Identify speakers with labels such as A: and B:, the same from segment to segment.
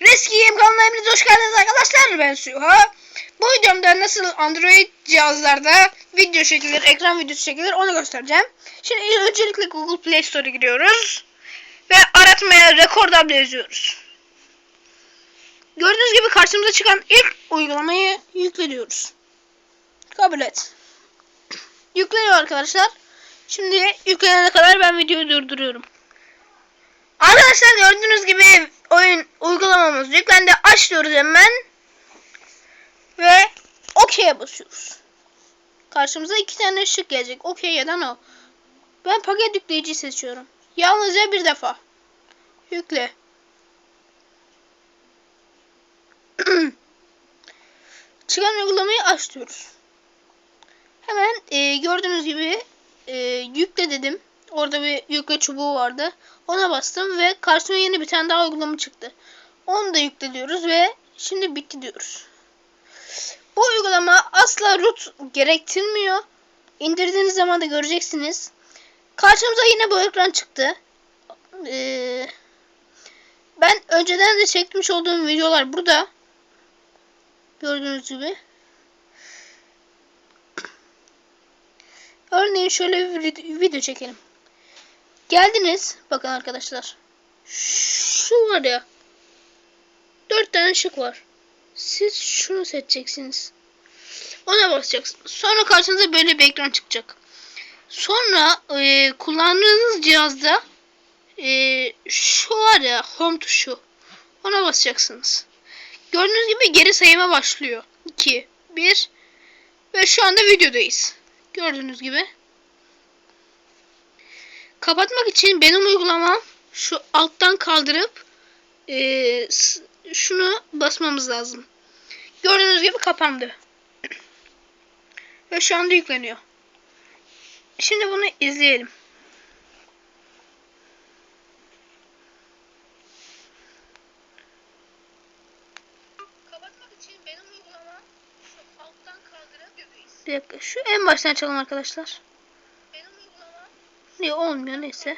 A: Reski Game kanalına hepiniz hoş geldiniz arkadaşlar. Ben Suha. Bu videomda nasıl Android cihazlarda video çekilir, ekran videosu çekilir onu göstereceğim. Şimdi öncelikle Google Play Store'a giriyoruz. Ve aratmaya Record yazıyoruz. Gördüğünüz gibi karşımıza çıkan ilk uygulamayı yükle diyoruz. Kabul et. Yükleniyor arkadaşlar. Şimdi yüklenene kadar ben videoyu durduruyorum. Arkadaşlar gördüğünüz gibi oyun uygulamamız yüklendi. Aç diyoruz hemen. Ve OK'ye basıyoruz. Karşımıza iki tane ışık gelecek. OK ya da no. Ben paket yükleyici seçiyorum. Yalnızca bir defa. Yükle. Çıkan uygulamayı aç. Hemen e, gördüğünüz gibi e, yükle dedim. Orada bir yükle çubuğu vardı. Ona bastım ve karşıma yeni bir tane daha uygulama çıktı. Onu da yükle diyoruz ve şimdi bitti diyoruz. Bu uygulama asla root gerektirmiyor. İndirdiğiniz zaman da göreceksiniz. Karşımıza yine bu ekran çıktı. Ee, ben önceden de çekmiş olduğum videolar burada. Gördüğünüz gibi. Örneğin şöyle bir video çekelim. Geldiniz. Bakın arkadaşlar. Şu var ya. Dört tane ışık var. Siz şunu seçeceksiniz. Ona basacaksınız. Sonra karşınıza böyle bir ekran çıkacak. Sonra e, kullandığınız cihazda e, şu var ya home tuşu. Ona basacaksınız. Gördüğünüz gibi geri sayıma başlıyor. 2, 1 ve şu anda videodayız. Gördüğünüz gibi. Kapatmak için benim uygulamam şu alttan kaldırıp e, şunu basmamız lazım. Gördüğünüz gibi kapandı. Ve şu anda yükleniyor. Şimdi bunu izleyelim. Bir dakika şu en baştan açalım arkadaşlar. Niye olmuyor neyse.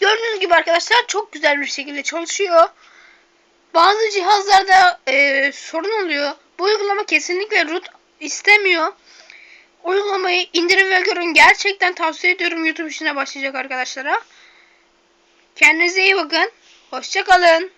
A: Gördüğünüz gibi arkadaşlar çok güzel bir şekilde çalışıyor. Bazı cihazlarda e, sorun oluyor. Bu uygulama kesinlikle root istemiyor. Uygulamayı indirin ve görün. Gerçekten tavsiye ediyorum YouTube işine başlayacak arkadaşlara. Kendinize iyi bakın. Hoşçakalın.